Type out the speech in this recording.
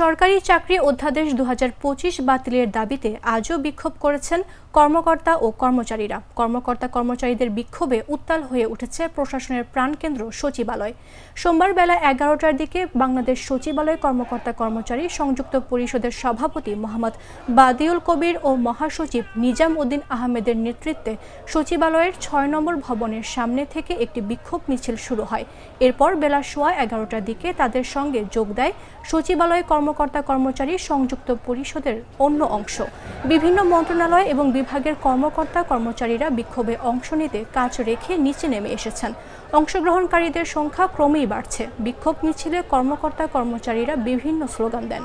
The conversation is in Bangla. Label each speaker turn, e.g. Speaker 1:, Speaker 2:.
Speaker 1: সরকারি চাকরি অধ্যাদেশ দু হাজার পঁচিশ বাতিলের দাবিতে আজও বিক্ষোভ করেছেন কর্মকর্তা ও কর্মচারীরা। কর্মকর্তা কর্মচারীদের বিক্ষোভে উত্তাল হয়ে উঠেছে প্রশাসনের প্রাণকেন্দ্র সচিবালয়। সোমবার বেলা এগারোটার দিকে বাংলাদেশ সচিবালয় কর্মকর্তা কর্মচারী সংযুক্ত পরিষদের সভাপতি মোহাম্মদ বাদিউল কবির ও মহাসচিব নিজাম উদ্দিন আহমেদের নেতৃত্বে সচিবালয়ের ছয় নম্বর ভবনের সামনে থেকে একটি বিক্ষোভ মিছিল শুরু হয়। এরপর বেলা সোয়া এগারোটার দিকে তাদের সঙ্গে যোগ দেয় সচিবালয় কর্মকর্তা কর্মচারী সংযুক্ত পরিষদের অন্য অংশ। বিভিন্ন মন্ত্রণালয় এবং বিভাগের কর্মকর্তা কর্মচারীরা বিক্ষোভে অংশ নিতে কাজ রেখে নিচে নেমে এসেছেন। অংশগ্রহণকারীদের সংখ্যা ক্রমেই বাড়ছে। বিক্ষোভ মিছিলে কর্মকর্তা কর্মচারীরা বিভিন্ন স্লোগান দেন।